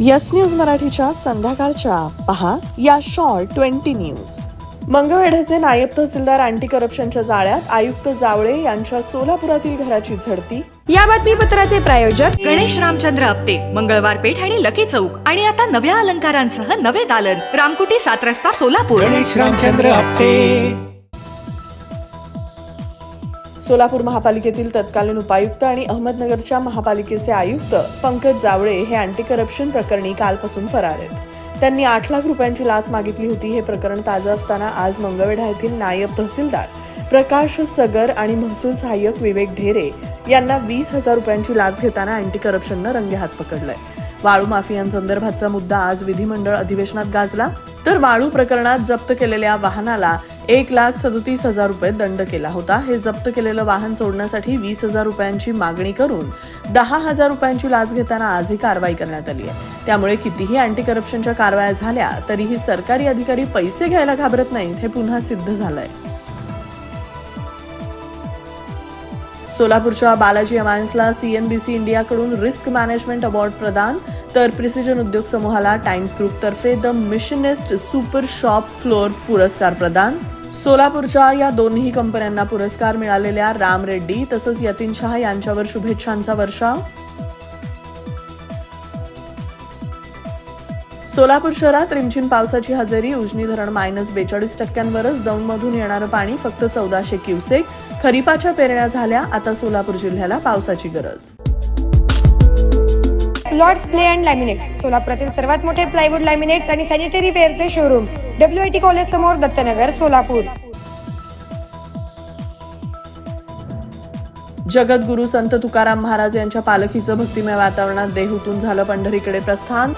Yes news मराठीच्या संध्याकाळच्या. पहा या शॉर्ट ट्वेंटी न्यूज. मंगळवेढ्याचे नायब तहसीलदार अँटी करप्शनच्या जाळ्यात आयुक्त जावळे यांच्या सोलापुरातील घराची झडती. या बातमीपत्राचे प्रायोजक गणेश रामचंद्र आपटे मंगळवार पेठ आणि लकी चौक. आणि आता नव्या अलंकारांसह नवे दालन. रामकुटी सात रस्ता सोलापूर. गणेश रामचंद्र आपटे. सोलापूर महापालिकेतील तत्कालीन उपायुक्त आणि अहमदनगरच्या महापालिकेचे आयुक्त पंकज जावळे हे अँटी करप्शन प्रकरणी कालपासून फरार आहेत. त्यांनी आठ लाख रुपयांची लाच मागितली होती हे प्रकरण ताजं असताना आज मंगळवेढा येथील नायब तहसीलदार प्रकाश सगर आणि महसूल सहाय्यक विवेक ढेरे यांना वीस हजार रुपयांची लाच घेताना अँटी करप्शननं रंगेहात पकडलंय. वाळू माफियांसंदर्भातचा मुद्दा आज विधिमंडळ अधिवेशनात गाजला. तर वाळू प्रकरणात जप्त केलेल्या वाहनाला एक लाख सदोतीस हजार रुपये दंड केला होता. हे जप्त केलेलं वाहन सोडण्यासाठी वीस हजार रुपयांची मागणी करून दहा हजार रुपयांची लाच घेताना आज ही कारवाई करण्यात आली आहे. त्यामुळे कितीही अँटी करप्शनच्या कारवाया झाल्या तरीही सरकारी अधिकारी पैसे घ्यायला घाबरत नाहीत हे पुन्हा सिद्ध झालंय. सोलापूरच्या बालाजी अमायन्सला सीएनबीसी इंडियाकडून रिस्क मॅनेजमेंट अवॉर्ड प्रदान तर प्रिसिजन उद्योग समूहाला Times ग्रुपतर्फे the machinist super shop floor पुरस्कार प्रदान. सोलापूरच्या या दोन्ही कंपन्यांना पुरस्कार मिळालेल्या राम रेड्डी तसंच यतीन शहा यांच्यावर शुभेच्छांचा वर्षाव. सोलापूर शहरात रिमझिम पावसाची हजेरी उजनी धरण मायनस बेचाळीस टक्क्यांवरच दौंडमधून येणारं पाणी फक्त चौदाशे क्युसेक. खरीपाच्या पेरण्या झाल्या आता सोलापूर जिल्ह्याला पावसाची गरज. लॉर्ड्स प्ले अँड लॅमिनेट्स सोलापुरातील सर्वात मोठे प्लायवूड लॅमिनेट्स आणि sanitary वेअरचे showroom W I T college समोर दत्तनगर सोलापूर. जगद्गुरु संत तुकाराम महाराज यांच्या पालखीचं भक्तिमय वातावरणात देहूतून झालं पंढरीकडे प्रस्थान.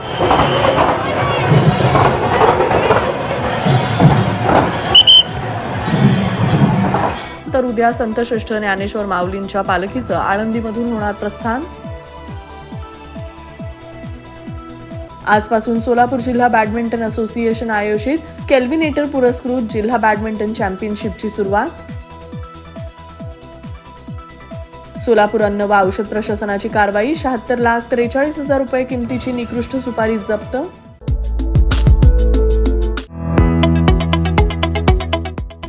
तर उद्या संत श्रेष्ठ ज्ञानेश्वर माऊलींच्या पालखीचं आळंदीमधून होणार प्रस्थान. आजपासून सोलापूर जिल्हा बॅडमिंटन असोसिएशन आयोजित केल्विनेटर पुरस्कृत जिल्हा बॅडमिंटन चॅम्पियनशिपची सुरुवात. सोलापूर अन्न व औषध प्रशासनाची कारवाई शहात्तर लाख त्रेचाळीस हजार रुपये किमतीची निकृष्ट सुपारी जप्त.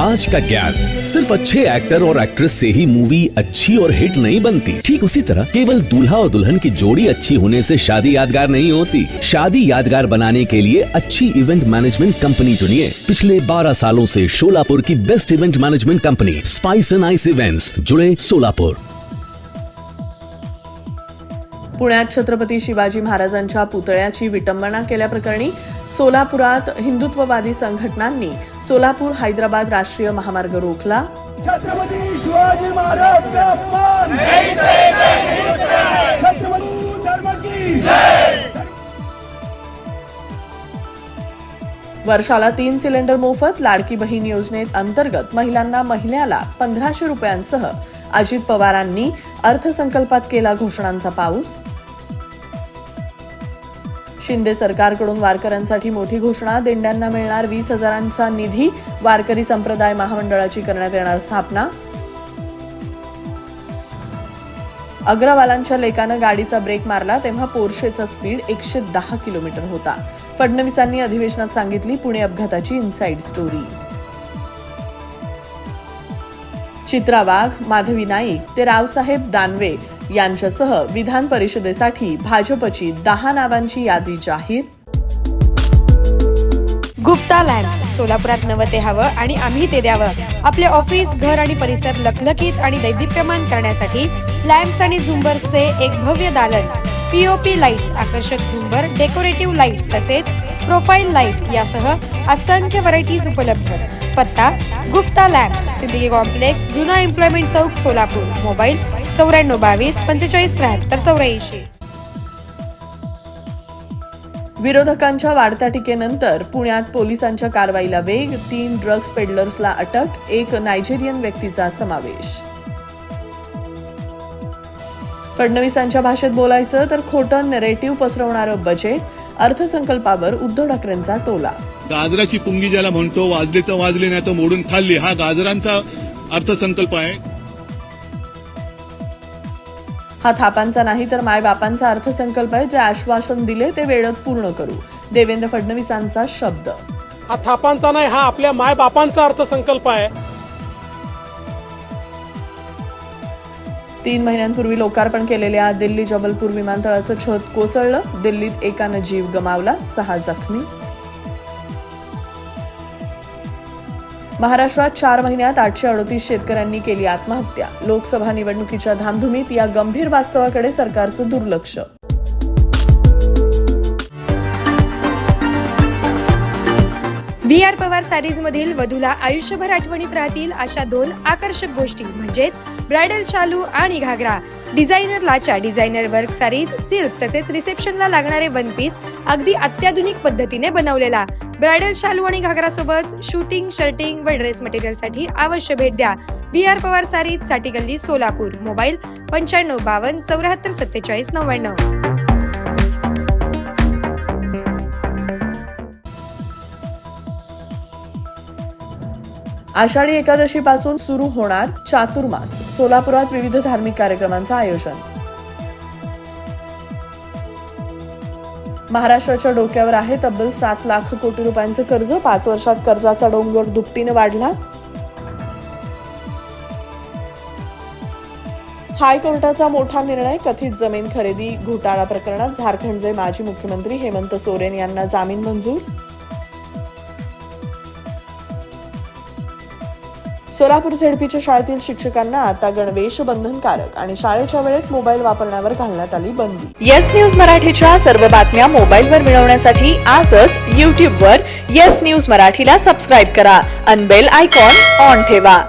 आज का ज्ञान सिर्फ़ अच्छे एक्टर और एक्ट्रेस से ही मूवी अच्छी और हिट नहीं बनती। ठीक उसी तरह केवल दूल्हा और दुल्हन की जोड़ी अच्छी होने से शादी यादगार नहीं होती। शादी यादगार बनाने के लिए अच्छी इवेंट मैनेजमेंट कंपनी चुनिए। पिछले 12 सालों से शोलापुर की best event management company spice and ice events जुड़े सोलापुर पुण्यात छत्रपती शिवाजी महाराजांच्या पुतळ्याची विटंबना केल्याप्रकरणी सोलापुरात हिंदुत्ववादी संघटनांनी सोलापूर हैदराबाद राष्ट्रीय महामार्ग रोखला. छत्रपती शिवाजी महाराज वर्षाला तीन सिलेंडर मोफत लाडकी बहीण योजनेत अंतर्गत महिलांना महिन्याला पंधराशे रुपयांसह अजित पवारांनी अर्थसंकल्पात केला घोषणांचा पाऊस. शिंदे सरकारकडून वारकऱ्यांसाठी मोठी घोषणा. दिंड्यांना मिळणार वीस हजारांचा निधी. वारकरी संप्रदाय महामंडळाची करण्यात येणार स्थापना. अग्रवालांच्या लेकानं गाडीचा ब्रेक मारला तेव्हा पोर्शेचा स्पीड एकशे दहा किलोमीटर होता. फडणवीसांनी अधिवेशनात सांगितली पुणे अपघाताची इनसाइड स्टोरी चित्रा वाघ माधवी नाईक ते रावसाहेब दानवे. यांच्यासह विधान परिषदेसाठी भाजपची दहा नावांची यादी जाहीर. गुप्ता लॅम्प्स सोलापुरात नवं ते हवं आणि आम्ही ते द्यावं. आपले ऑफिस घर आणि परिसर लखलखीत आणि दैदिप्यमान करण्यासाठी लॅम्प्स आणि झुंबर्सचे एक भव्य दालन. पीओपी लाईट्स आकर्षक झुंबर डेकोरेटिव्ह लाईट्स तसेच प्रोफाईल लाइट यासह असंख्य व्हरायटीज उपलब्ध. पत्ता गुप्ता लॅम्प्स सिद्दीकी कॉम्प्लेक्स जुना एम्प्लॉयमेंट चौक सोलापूर. मोबाईल चौऱ्याण्णव बावीस पंचेचाळीस त्र्याहत्तर चौऱ्याऐंशी. विरोधकांच्या वाढत्या टीकेनंतर पुण्यात पोलिसांच्या कारवाईला वेग तीन ड्रग्ज पेडलर्सला अटक एक नायजेरियन व्यक्तीचा समावेश. फडणवीसांच्या भाषेत बोलायचं तर खोटं नेरेटिव्ह पसरवणारं बजेट अर्थसंकल्पावर उद्धव ठाकरेंचा टोला. गाजराची पुंगी ज्याला म्हणतो वाजली तर वाजली नाही तर मोडून खाल्ली. हा गाजरांचा अर्थसंकल्प आहे. हा थापांचा नाही तर मायबापांचा अर्थसंकल्प आहे जे आश्वासन दिले ते वेळेत पूर्ण करू. देवेंद्र फडणवीसांचा शब्द. हा थापांचा नाही हा आपल्या मायबापांचा अर्थसंकल्प आहे. तीन महिन्यांपूर्वी लोकार्पण केलेल्या दिल्ली जबलपूर विमानतळाचं छत कोसळलं. दिल्लीत एकानं जीव गमावला सहा जखमी. महाराष्ट्रात चार महिन्यात आठशे अडतीस शेतकऱ्यांनी केली आत्महत्या. लोकसभा निवडणुकीच्या धामधुमीत या गंभीर वास्तवाकडे सरकारचं दुर्लक्ष. व्ही आर पवार सॅरीज मधील वधूला आयुष्यभर आठवणीत राहतील अशा दोन आकर्षक गोष्टी. म्हणजेच ब्रायडल शालू आणि घागरा. डिझायनर लाचा डिझायनर वर्क सारीज सिल्क तसेच रिसेप्शनला लागणारे वन पीस अगदी अत्याधुनिक पद्धतीने बनवलेला. ब्रायडल शालू आणि घागरा सोबत शूटिंग शर्टिंग व ड्रेस मटेरियलसाठी अवश्य भेट द्या. बी आर पवार सारीजसाठी गल्ली सोलापूर. मोबाईल पंच्याण्णव बावन्न चौऱ्याहत्तर सत्तेचाळीस नव्याण्णव. आषाढी एकादशीपासून सुरू होणार चातुर्मास. सोलापुरात विविध धार्मिक कार्यक्रमांचं आयोजन. महाराष्ट्राच्या डोक्यावर आहे तब्बल सात लाख कोटी रुपयांचं कर्ज. पाच वर्षात कर्जाचा डोंगर दुपटीने वाढला. हायकोर्टाचा मोठा निर्णय. कथित जमीन खरेदी घोटाळा प्रकरणात झारखंडचे माजी मुख्यमंत्री हेमंत सोरेन यांना जामीन मंजूर. सोलापूर झेडपीच्या शाळेतील शिक्षकांना आता गणवेश बंधनकारक आणि शाळेच्या वेळेत मोबाईल वापरण्यावर घालण्यात आली बंदी. येस न्यूज मराठीच्या सर्व बातम्या मोबाईलवर मिळवण्यासाठी आजच यूट्यूबवर येस न्यूज मराठीला सबस्क्राईब करा अनबेल आयकॉन ऑन ठेवा.